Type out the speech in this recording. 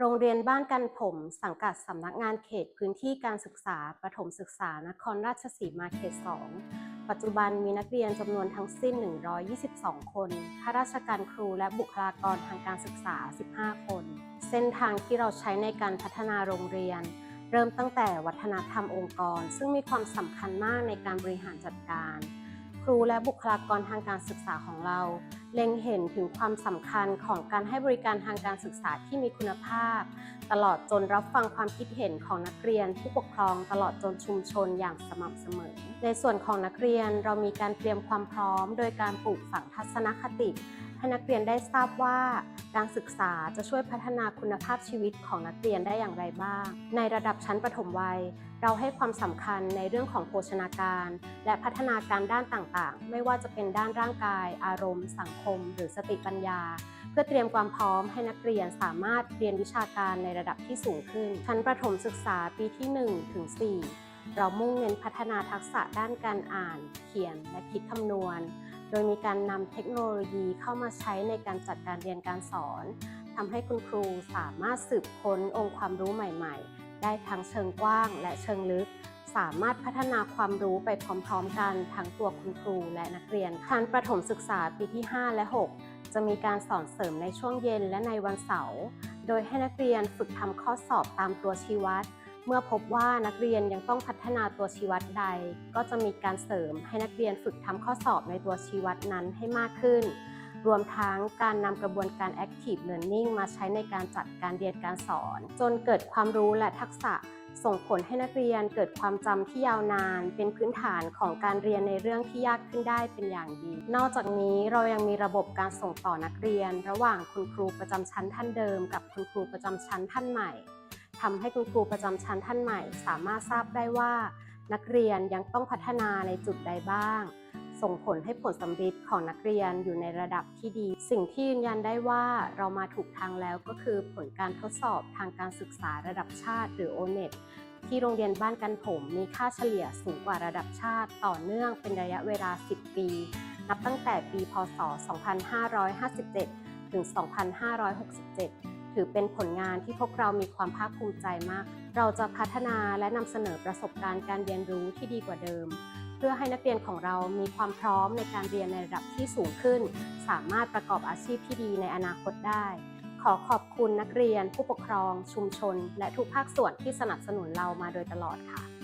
โรงเรียนบ้านกันผมสังกัดสำนักงานเขตพื้นที่การศึกษาประถมศึกษานครราชสีมาเขต 2 ปัจจุบันมีนักเรียนจำนวนทั้งสิ้น 122 คน ข้าราชการครูและบุคลากรทางการศึกษา 15 คน เส้นทางที่เราใช้ในการพัฒนาโรงเรียน เริ่มตั้งแต่วัฒนธรรมองค์กร ซึ่งมีความสำคัญมากในการบริหารจัดการ ครูและบุคลากรทางการศึกษาของเรา เล็งเห็นถึงความสำคัญของการให้บริการทางการศึกษาที่มีคุณภาพ ตลอดจนรับฟังความคิดเห็นของนักเรียน ผู้ปกครองตลอดจนชุมชนอย่างสม่ำเสมอ ในส่วนของนักเรียนเรามีการเตรียมความพร้อม โดยการปลูกฝังทัศนคติให้นักเรียนได้ทราบว่าการศึกษาจะช่วยพัฒนาคุณภาพชีวิตของนักเรียนได้อย่างไรบ้าง ในระดับชั้นประถมวัย เราให้ความสำคัญในเรื่องของโภชนาการ และพัฒนาการด้านต่างๆ ไม่ว่าจะเป็นด้านร่างกาย อารมณ์ สังคม หรือสติปัญญา เพื่อเตรียมความพร้อมให้นักเรียนสามารถเรียนวิชาการในระดับที่สูงขึ้น ชั้นประถมศึกษาปีที่ 1 ถึง 4 เรามุ่งเน้นพัฒนาทักษะด้านการอ่าน เขียนและคิดคำนวณ โดยมีการนำเทคโนโลยีเข้ามาใช้ในการจัดการเรียนการสอนทำให้คุณครูสามารถสืบค้นองค์ความรู้ใหม่ๆ ได้ทั้งเชิงกว้างและเชิงลึก สามารถพัฒนาความรู้ไปพร้อมๆ กันทั้งตัวคุณครูและนักเรียนชั้นประถมศึกษาปีที่ 5 และ 6 จะมีการสอนเสริมในช่วงเย็นและในวันเสาร์ โดยให้นักเรียนฝึกทำข้อสอบตามตัวชี้วัด เมื่อพบว่านักเรียนยังต้องพัฒนาตัวชี้วัดใด ก็จะมีการเสริมให้นักเรียนฝึกทำข้อสอบในตัวชี้วัดนั้นให้มากขึ้น รวมทั้งการนำกระบวนการ Active Learning มาใช้ในการจัดการเรียนการสอน จนเกิดความรู้และทักษะส่งผลให้นักเรียนเกิดความจำที่ยาวนาน เป็นพื้นฐานของการเรียนในเรื่องที่ยากขึ้นได้เป็นอย่างดี นอกจากนี้เรายังมีระบบการส่งต่อนักเรียน ระหว่างคุณครูประจำชั้นท่านเดิม กับคุณครูประจำชั้นท่านใหม่ ทำให้คุณครูประจำชั้นท่านใหม่ สามารถทราบได้ว่า นักเรียนยังต้องพัฒนาในจุดใดบ้าง ส่งผลให้ผลสำฤทธิ์ของนักเรียนอยู่ในระดับที่ดี สิ่งที่ยืนยันได้ว่าเรามาถูกทางแล้วก็คือผลการทดสอบทางการศึกษาระดับชาติหรือ ONET ที่โรงเรียนบ้านกันผมมีค่าเฉลี่ยสูงกว่าระดับชาติต่อเนื่องเป็นระยะเวลา 10 ปี นับตั้งแต่ปี พศ 2557 ถึง 2567 ถือเป็นผลงานที่พวกเรามีความภาคภูมิใจมาก เราจะพัฒนาและนำเสนอประสบการณ์การเรียนรู้ที่ดีกว่าเดิม เพื่อให้นักเรียนของเรามีความพร้อมในการเรียนในระดับที่สูงขึ้น สามารถประกอบอาชีพที่ดีในอนาคตได้ ขอขอบคุณนักเรียน ผู้ปกครอง ชุมชน และทุกภาคส่วนที่สนับสนุนเรามาโดยตลอดค่ะ